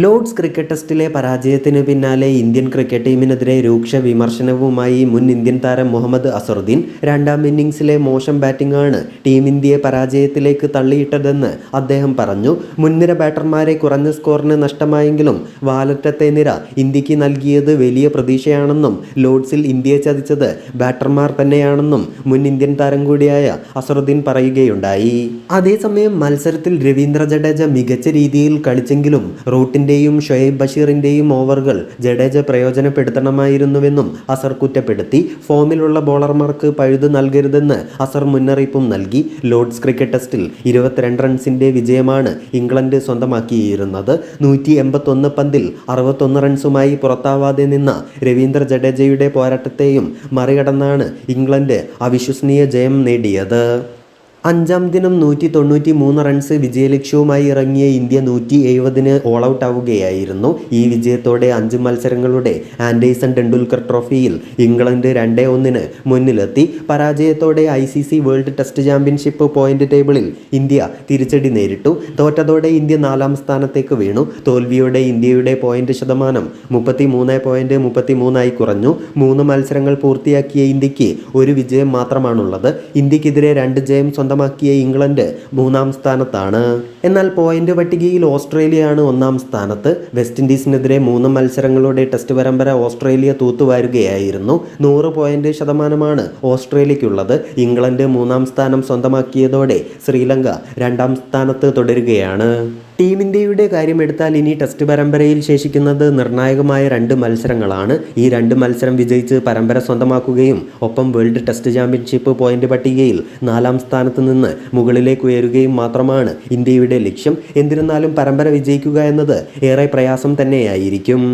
Lord's cricket ടെസ്റ്റിലെ പരാജയത്തിന് പിന്നാലെ Indian cricket ടീമിനെതിരെ രൂക്ഷ വിമർശനവുമായി മുൻ ഇന്ത്യൻ താരം മുഹമ്മദ് അസറുദ്ദീൻ രണ്ടാം ഇന്നിംഗ്സിലെ മോശം ബാറ്റിംഗാണ് ടീം ഇന്ത്യയെ പരാജയത്തിലേക്ക് തള്ളിയിട്ടതെന്ന് അദ്ദേഹം പറഞ്ഞു. മുൻനിര ബാറ്റർമാരെ കുറഞ്ഞ സ്കോറിന് നഷ്ടമായെങ്കിലും വാലറ്റത്തെ നിര ഇന്ത്യയ്ക്ക് നൽകിയത് വലിയ പ്രതീക്ഷയാണെന്നും ലോർഡ്സിൽ ഇന്ത്യയെ ചതിച്ചത് ബാറ്റർമാർ തന്നെയാണെന്നും മുൻ ഇന്ത്യൻ താരം കൂടിയായ അസറുദ്ദീൻ പറയുകയുണ്ടായി. അതേസമയം മത്സരത്തിൽ രവീന്ദ്ര ജഡേജ മികച്ച രീതിയിൽ കളിച്ചെങ്കിലും റൂട്ടിന്റെയും ഷുഹൈബ് ബഷീറിന്റെയും ഓവറുകൾ ജഡേജ പ്രയോജനപ്പെടുത്തണമായിരുന്നുവെന്നും അസർ കുറ്റപ്പെടുത്തി. ഫോമിലുള്ള ബോളർമാർക്ക് പഴുത് നൽകരുതെന്ന് അസർ മുന്നറിയിപ്പും നൽകി. ലോർഡ്സ് ക്രിക്കറ്റ് ടെസ്റ്റിൽ ഇരുപത്തിരണ്ട് റൺസിന്റെ വിജയമാണ് ഇംഗ്ലണ്ട് സ്വന്തമാക്കിയിരുന്നത്. നൂറ്റി എൺപത്തൊന്ന് പന്തിൽ അറുപത്തൊന്ന് റൺസുമായി പുറത്താവാതെ നിന്ന രവീന്ദ്ര ജഡേജയുടെ പോരാട്ടത്തെയും മറികടന്നാണ് ഇംഗ്ലണ്ട് അവിശ്വസനീയ ജയം നേടിയത്. അഞ്ചാം ദിനം നൂറ്റി തൊണ്ണൂറ്റി മൂന്ന് റൺസ് വിജയലക്ഷ്യവുമായി ഇറങ്ങിയ ഇന്ത്യ നൂറ്റി എഴുപതിന് ഓൾ ഔട്ട് ആവുകയായിരുന്നു. ഈ വിജയത്തോടെ അഞ്ച് മത്സരങ്ങളുടെ ആൻഡേഴ്സൺ ടെണ്ടുൽക്കർ ട്രോഫിയിൽ ഇംഗ്ലണ്ട് രണ്ടേ ഒന്നിന് മുന്നിലെത്തി. പരാജയത്തോടെ I C C world test championship point ടേബിളിൽ ഇന്ത്യ തിരിച്ചടി നേരിട്ടു. തോറ്റതോടെ ഇന്ത്യ നാലാം സ്ഥാനത്തേക്ക് വീണു. തോൽവിയോടെ ഇന്ത്യയുടെ പോയിന്റ് ശതമാനം മുപ്പത്തി മൂന്ന് പോയിന്റ് മുപ്പത്തി മൂന്നായി കുറഞ്ഞു. മൂന്ന് മത്സരങ്ങൾ പൂർത്തിയാക്കിയ ഇന്ത്യയ്ക്ക് ഒരു വിജയം മാത്രമാണുള്ളത്. ഇന്ത്യക്കെതിരെ രണ്ട് ജയം സ്വന്തമാക്കിയ ഇംഗ്ലണ്ട് മൂന്നാം സ്ഥാനത്താണ്. എന്നാൽ പോയിന്റ് പട്ടികയിൽ ഓസ്ട്രേലിയയാണ് ഒന്നാം സ്ഥാനത്ത്. വെസ്റ്റ് ഇൻഡീസിനെതിരെ മൂന്ന് മത്സരങ്ങളുടെ ടെസ്റ്റ് പരമ്പര ഓസ്ട്രേലിയ തൂത്തുവാരുകയായിരുന്നു. നൂറ് പോയിന്റ് ശതമാനമാണ് ഓസ്ട്രേലിയക്കുള്ളത്. ഇംഗ്ലണ്ട് മൂന്നാം സ്ഥാനം സ്വന്തമാക്കിയതോടെ ശ്രീലങ്ക രണ്ടാം സ്ഥാനത്ത് തുടരുകയാണ്. ടീം ഇന്ത്യയുടെ കാര്യം എടുത്താൽ ഇനി ടെസ്റ്റ് പരമ്പരയിൽ ശേഷിക്കുന്നത് നിർണായകമായ രണ്ട് മത്സരങ്ങളാണ്. ഈ രണ്ട് മത്സരം വിജയിച്ച് പരമ്പര സ്വന്തമാക്കുകയും ഒപ്പം വേൾഡ് ടെസ്റ്റ് ചാമ്പ്യൻഷിപ്പ് പോയിന്റ് പട്ടികയിൽ നാലാം സ്ഥാനത്ത് നിന്ന് മുകളിലേക്ക് ഉയരുകയും മാത്രമാണ് ഇന്ത്യയുടെ ലക്ഷ്യം. എന്നിരുന്നാലും പരമ്പര വിജയിക്കുക എന്നത് ഏറെ പ്രയാസം തന്നെയായിരിക്കും.